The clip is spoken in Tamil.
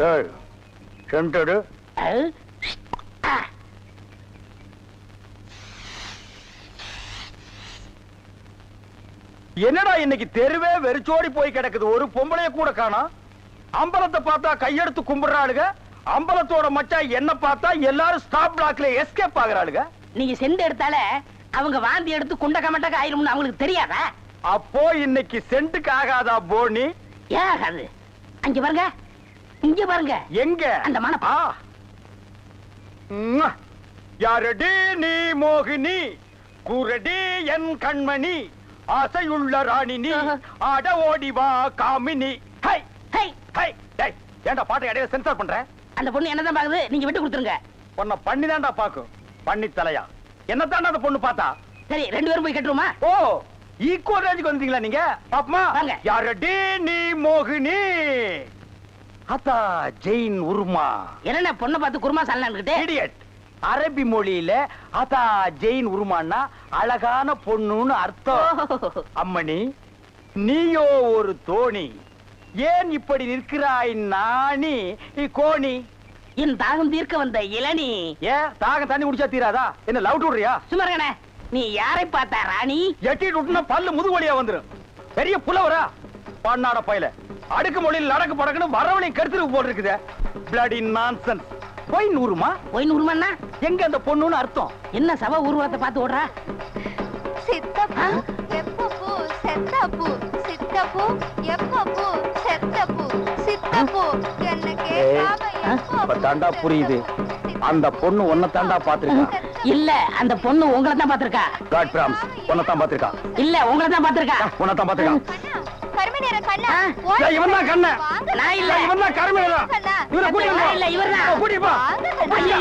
டேய் சென்டடு என்னடா இன்னைக்கு தெருவே வெறிச்சோடி போய் கிடக்குது? ஒரு பொம்பளைய கூட காணோம் அம்பலத்தை பார்த்தா கையெடுத்து கும்பிடுறாளுங்க அம்பலத்தோட மச்சான் என்ன பார்த்தா எல்லாரும் ஸ்டாப் பிளாக்ல எஸ்கேப் ஆகுறாளுங்க நீங்க செண்டு எடுத்தால அவங்க வாந்தி எடுத்து குண்ட கமட்டக்க ஆயிரும்னு அவங்களுக்கு தெரியாதா? அப்போ இன்னைக்கு சென்ட்டுக்கு ஆகாதா போனி? ஏன் ஆகாது அங்க பாருங்க. இங்க பாருங்க. எங்க? அந்த மன ஆ. ம்ம். யாரடி நீ மோகினி? குரடி என் கண்மணி. ஆசையுள்ள ராணி நீ ஆட ஓடி வா காமினி. ஹை. ஹை. ஹை. டேய் ஏன்டா பாட்டை இடையில சென்சார் பண்ற? அந்த பொண்ணு என்னதான் பாக்குது? நீங்க விட்டு கொடுத்துருங்க. உன்னை பண்ணி தான்டா பாக்கும். பண்ணி தலையா என்னத்தாண்டா அந்த பொண்ணு பார்த்தா? சரி ரெண்டு பேரும் போய் கட்டுருமா ஓ ஈக்குவல் ரேஞ்சுக்கு வந்தீங்களா நீங்க? பாப்பமா. யாரடி நீ மோகினி? அத்தா ஜெயின் உருமா. என்னென்ன பொண்ணை பார்த்து குருமா சாலான்னுகிட்டு இடியட் அரபி மொழியில அதா ஜெயின் உருமான்னா அழகான பொண்ணுன்னு அர்த்தம். அம்மணி நீயோ ஒரு தோணி. ஏன் இப்படி நிற்கிறாய் நாணி? கோணி. என் தாகம் தீர்க்க வந்த இளநீ. ஏன்? தாக தண்ணி குடிச்சா தீராதா? என்ன லவ் விடுறியா? சுமரகனே நீ யாரை பார்த்தா ராணி? எட்டிட்டு விட்டுனா பல்லு முது வழியா வந்துரும். பெரிய புலவரா? பண்ணாட பையல. அடுக்கு மொழியில் நடக்கு படக்குன்னு வரவழையும் கருத்துருக்கு போட்டு இருக்குது பிளடி நான்சன்ஸ் போய் நூறுமா? போய் நூறுமண்ணா எங்க அந்த பொண்ணுன்னு அர்த்தம்? என்ன சவ ஊர்வலத்தை பார்த்து ஓடுறா? சித்தப்பு? எப்பப்பு செத்தப்பு சித்தப்பு எப்பப்பு செத்தப்பு சித்தப்பு என்ன கேட்காம தாண்டா புரியுது. அந்த பொண்ணு உன்னை தாண்டா பாத்திருக்கா இல்ல அந்த பொண்ணு உங்களை தான் பாத்திருக்கா காட் பிராம்ஸ் உன்னை தான் பாத்திருக்கா இல்ல உங்களை தான் பாத்திருக்கா உன்னை தான் பாத்திருக்கா கருமை கண்ணா. இவன் தான் நான் இல்ல. இவன் தான். இல்ல, ஐயையோ.